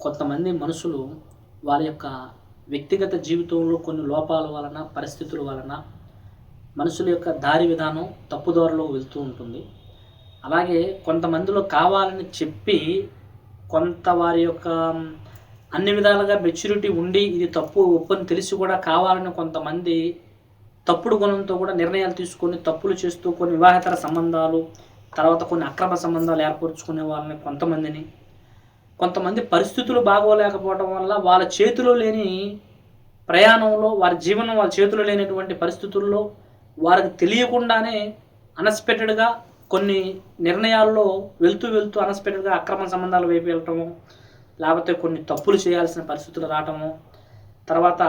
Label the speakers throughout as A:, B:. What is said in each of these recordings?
A: కొంతమంది మనుషులు వారి యొక్క వ్యక్తిగత జీవితంలో కొన్ని లోపాల వలన పరిస్థితుల వలన మనుషుల యొక్క దారి విధానం తప్పుదారిలో వెళ్తూ ఉంటుంది. అలాగే కొంతమందిలో కావాలని చెప్పి కొంత వారి యొక్క అన్ని విధాలుగా మెచ్యూరిటీ ఉండి ఇది తప్పు ఒప్పని తెలిసి కూడా కావాలని కొంతమంది తప్పుడు గుణంతో కూడా నిర్ణయాలు తీసుకొని తప్పులు చేస్తూ కొన్ని వివాహేతర సంబంధాలు తర్వాత కొన్ని అక్రమ సంబంధాలు ఏర్పరచుకునే వాళ్ళని కొంతమందిని కొంతమంది పరిస్థితులు బాగోలేకపోవడం వల్ల వాళ్ళ చేతిలో లేని ప్రయాణంలో వారి జీవనం వాళ్ళ చేతిలో లేనటువంటి పరిస్థితుల్లో వారికి తెలియకుండానే అన్ఎక్స్పెక్టెడ్గా కొన్ని నిర్ణయాల్లో వెళ్తూ వెళ్తూ అన్ఎక్స్పెక్టెడ్గా అక్రమ సంబంధాలు వైపు వెళ్ళటము లేకపోతే కొన్ని తప్పులు చేయాల్సిన పరిస్థితులు రావటము తర్వాత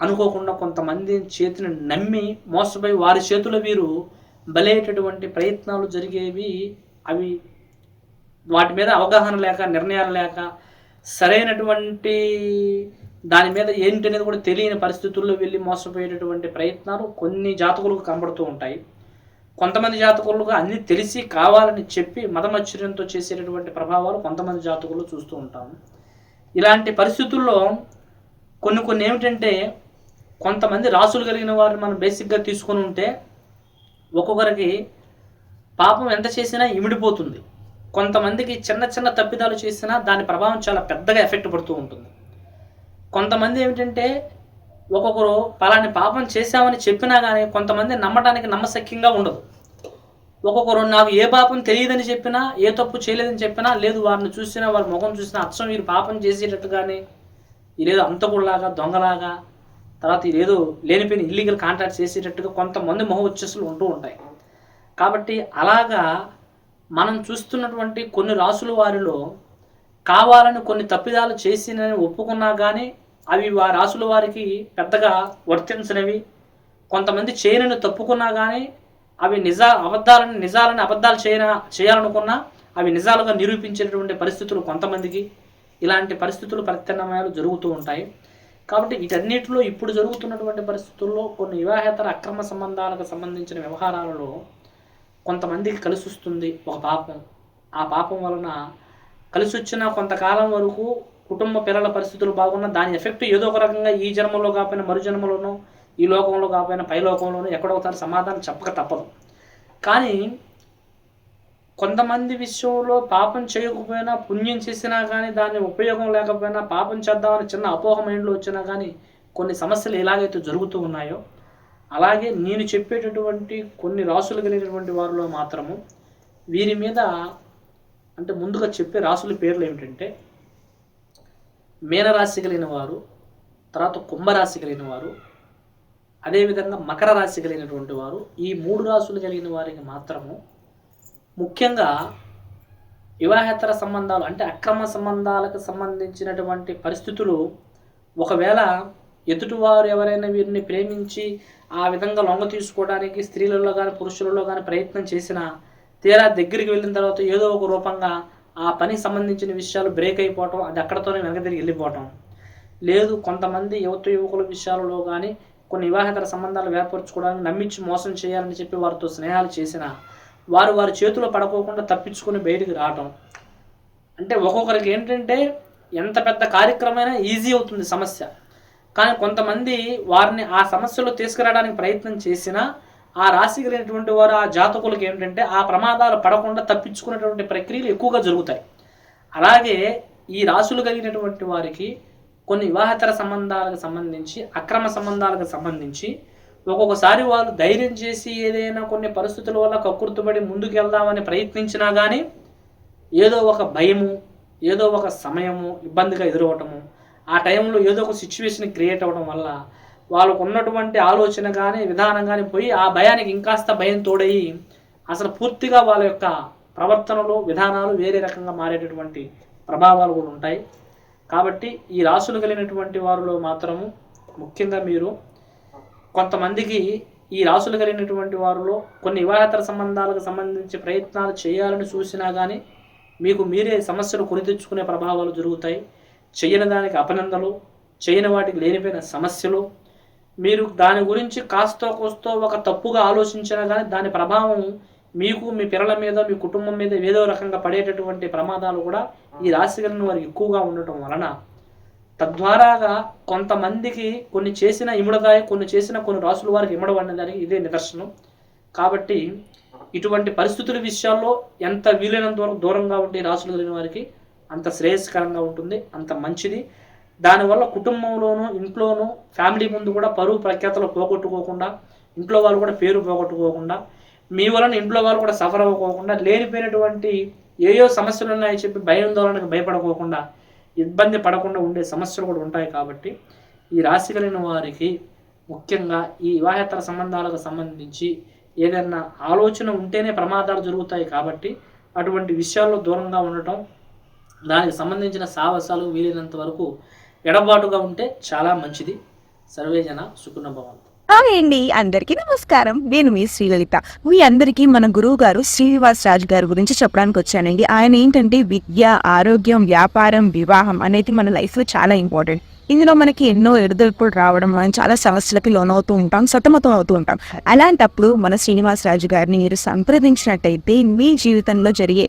A: అనుకోకుండా కొంతమంది చేతిని నమ్మి మోసపోయి వారి చేతుల వీరు బలేటటువంటి ప్రయత్నాలు జరిగేవి అవి వాటి మీద అవగాహన లేక నిర్ణయాలు లేక సరైనటువంటి దాని మీద ఏంటి అనేది కూడా తెలియని పరిస్థితుల్లో వెళ్ళి మోసపోయేటటువంటి ప్రయత్నాలు కొన్ని జాతకులకు కనబడుతూ ఉంటాయి. కొంతమంది జాతకులకు అన్నీ తెలిసి కావాలని చెప్పి మతమచ్చర్యంతో చేసేటటువంటి ప్రభావాలు కొంతమంది జాతకులు చూస్తూ ఉంటాము. ఇలాంటి పరిస్థితుల్లో కొన్ని కొన్ని ఏమిటంటే కొంతమంది రాసులు కలిగిన వారిని మనం బేసిక్గా తీసుకొని ఉంటే ఒక్కొక్కరికి పాపం ఎంత చేసినా ఇమిడిపోతుంది. కొంతమందికి చిన్న చిన్న తప్పిదాలు చేసినా దాని ప్రభావం చాలా పెద్దగా ఎఫెక్ట్ పడుతూ ఉంటుంది. కొంతమంది ఏమిటంటే ఒక్కొక్కరు పలాని పాపం చేశామని చెప్పినా కానీ కొంతమంది నమ్మటానికి నమ్మశక్యంగా ఉండదు. ఒక్కొక్కరు నాకు ఏ పాపం తెలియదని చెప్పినా ఏ తప్పు చేయలేదని చెప్పినా లేదు వారిని చూసినా వారి ముఖం చూసినా అచ్చం వీరు పాపం చేసేటట్టుగానే ఇదేదో అంతకుడులాగా దొంగలాగా తర్వాత ఇదేదో లేనిపోయిన ఇల్లీగల్ కాంట్రాక్ట్ చేసేటట్టుగా కొంతమంది మొహ వచ్చేసులు ఉంటూ ఉంటాయి. కాబట్టి అలాగా మనం చూస్తున్నటువంటి కొన్ని రాసుల వారిలో కావాలని కొన్ని తప్పిదాలు చేసినని ఒప్పుకున్నా కానీ అవి ఆ రాసుల వారికి పెద్దగా వర్తించనివి. కొంతమంది చేయనని తప్పుకున్నా కానీ అవి నిజా అబద్ధాలని నిజాలని అబద్ధాలు చేయ చేయాలనుకున్నా అవి నిజాలుగా నిరూపించేటటువంటి పరిస్థితులు కొంతమందికి. ఇలాంటి పరిస్థితులు ప్రత్యామ్నాయాలు జరుగుతూ ఉంటాయి. కాబట్టి వీటన్నిటిలో ఇప్పుడు జరుగుతున్నటువంటి పరిస్థితుల్లో కొన్ని వివాహేతర అక్రమ సంబంధాలకు సంబంధించిన వ్యవహారాలలో కొంతమందికి కలిసి వస్తుంది ఒక పాపం. ఆ పాపం వలన కలిసి వచ్చిన కొంతకాలం వరకు కుటుంబ పిల్లల పరిస్థితులు బాగున్నా దాని ఎఫెక్ట్ ఏదో ఒక రకంగా ఈ జన్మలో కాకపోయినా మరు జన్మలోనో ఈ లోకంలో కాకపోయినా పై లోకంలోనో ఎక్కడో ఒకసారి సమాధానం చెప్పక తప్పదు. కానీ కొంతమంది విషయంలో పాపం చేయకపోయినా పుణ్యం చేసినా కానీ దాని ఉపయోగం లేకపోయినా పాపం చేద్దామని చిన్న అపోహ మైండ్లో వచ్చినా కానీ కొన్ని సమస్యలు ఎలాగైతే జరుగుతూ ఉన్నాయో అలాగే నేను చెప్పేటటువంటి కొన్ని రాసులు కలిగినటువంటి వారిలో మాత్రము వీరి మీద అంటే ముందుగా చెప్పే రాసుల పేర్లు ఏమిటంటే మీనరాశి కలిగిన వారు తర్వాత కుంభరాశి కలిగిన వారు అదేవిధంగా మకర రాశి కలిగినటువంటి వారు ఈ మూడు రాసులు కలిగిన వారికి మాత్రము ముఖ్యంగా వివాహేతర సంబంధాలు అంటే అక్రమ సంబంధాలకు సంబంధించినటువంటి పరిస్థితులు ఒకవేళ ఎదుటివారు ఎవరైనా వీరిని ప్రేమించి ఆ విధంగా లొంగ తీసుకోవడానికి స్త్రీలలో కానీ పురుషులలో కానీ ప్రయత్నం చేసినా తీరా దగ్గరికి వెళ్ళిన తర్వాత ఏదో ఒక రూపంగా ఆ పనికి సంబంధించిన విషయాలు బ్రేక్ అయిపోవటం అది అక్కడతోనే వెనక తిరిగి వెళ్ళిపోవటం. లేదు కొంతమంది యువత యువకుల విషయాలలో కానీ కొన్ని వివాహేతర సంబంధాలు ఏర్పరచుకోవడానికి నమ్మించి మోసం చేయాలని చెప్పి వారితో స్నేహాలు చేసినా వారు వారి చేతిలో పడుకోకుండా తప్పించుకొని బయటికి రావటం. అంటే ఒక్కొక్కరికి ఏంటంటే ఎంత పెద్ద కార్యక్రమైనా ఈజీ అవుతుంది సమస్య. కానీ కొంతమంది వారిని ఆ సమస్యలో తీసుకురావడానికి ప్రయత్నం చేసినా ఆ రాశి కలిగినటువంటి వారు ఆ జాతకులకు ఏంటంటే ఆ ప్రమాదాలు పడకుండా తప్పించుకునేటువంటి ప్రక్రియలు ఎక్కువగా జరుగుతాయి. అలాగే ఈ రాశులు కలిగినటువంటి వారికి కొన్ని వివాహేతర సంబంధాలకు సంబంధించి అక్రమ సంబంధాలకు సంబంధించి ఒక్కొక్కసారి వాళ్ళు ధైర్యం చేసి ఏదైనా కొన్ని పరిస్థితుల వల్ల కక్కుర్తుపడి ముందుకు వెళ్దామని ప్రయత్నించినా కానీ ఏదో ఒక భయము ఏదో ఒక సమయము ఇబ్బందిగా ఎదురవటము ఆ టైంలో ఏదో ఒక సిచ్యువేషన్ క్రియేట్ అవ్వడం వల్ల వాళ్ళకు ఉన్నటువంటి ఆలోచన కానీ విధానం కానీ పోయి ఆ భయానికి ఇంకాస్త భయం తోడయి అసలు పూర్తిగా వాళ్ళ యొక్క ప్రవర్తనలు విధానాలు వేరే రకంగా మారేటటువంటి ప్రభావాలు కూడా ఉంటాయి. కాబట్టి ఈ రాసులు కలిగినటువంటి వారిలో మాత్రము ముఖ్యంగా మీరు కొంతమందికి ఈ రాసులు కలిగినటువంటి వారిలో కొన్ని వివాహేతర సంబంధాలకు సంబంధించి ప్రయత్నాలు చేయాలని చూసినా కానీ మీకు మీరే సమస్యలు కొని తెచ్చుకునే ప్రభావాలు జరుగుతాయి. చేయని దానికి అపనందలు చేయని వాటికి లేనిపోయిన సమస్యలు. మీరు దాని గురించి కాస్తో కోస్తో ఒక తప్పుగా ఆలోచించినా కానీ దాని ప్రభావం మీకు మీ పిల్లల మీద మీ కుటుంబం మీద ఏదో రకంగా పడేటటువంటి ప్రమాదాలు కూడా ఈ రాశి కలిగిన వారికి ఎక్కువగా ఉండటం వలన తద్వారాగా కొంతమందికి కొన్ని చేసిన ఇముడదాయి కొన్ని చేసిన కొన్ని రాసుల వారికి ఇమ్మడబడినదానికి ఇదే నిదర్శనం. కాబట్టి ఇటువంటి పరిస్థితుల విషయాల్లో ఎంత వీలైనంత వరకు దూరంగా ఉంటే రాసులు కలిగిన వారికి అంత శ్రేయస్కరంగా ఉంటుంది అంత మంచిది. దానివల్ల కుటుంబంలోనూ ఇంట్లోనూ ఫ్యామిలీ ముందు కూడా పరువు ప్రఖ్యాతలు పోగొట్టుకోకుండా ఇంట్లో వాళ్ళు కూడా పేరు పోగొట్టుకోకుండా మీ వలన ఇంట్లో వాళ్ళు కూడా సఫర్ అవ్వకోకుండా లేనిపోయినటువంటి ఏయో సమస్యలు ఉన్నాయని చెప్పి భయాందోళనకు భయపడకోకుండా ఇబ్బంది పడకుండా ఉండే సమస్యలు కూడా ఉంటాయి కాబట్టి ఈ రాశి కలిగిన వారికి ముఖ్యంగా ఈ వివాహేతర సంబంధాలకు సంబంధించి ఏదైనా ఆలోచన ఉంటేనే ప్రమాదాలు జరుగుతాయి కాబట్టి అటువంటి విషయాల్లో దూరంగా ఉండటం దానికి సంబంధించిన సాహసాలు వీలైనంత వరకు ఎడబాటుగా ఉంటే చాలా మంచిది. సర్వేజన సుకున భవన్
B: హాయ్ అండి అందరికీ నమస్కారం. నేను మీ శ్రీలలిత. మీ అందరికీ మన గురువు గారు శ్రీనివాస్ రాజు గారి గురించి చెప్పడానికి వచ్చానండి. ఆయన ఏంటంటే విద్య ఆరోగ్యం వ్యాపారం వివాహం అనేది మన లైఫ్లో చాలా ఇంపార్టెంట్. ఇందులో మనకి ఎన్నో ఎడుదొడుపులు రావడం మనం చాలా సమస్యలకి లోనవుతూ ఉంటాం సతమతం అవుతూ ఉంటాం. అలాంటప్పుడు మన శ్రీనివాస్ రాజు గారిని మీరు సంప్రదించినట్టయితే మీ జీవితంలో జరిగే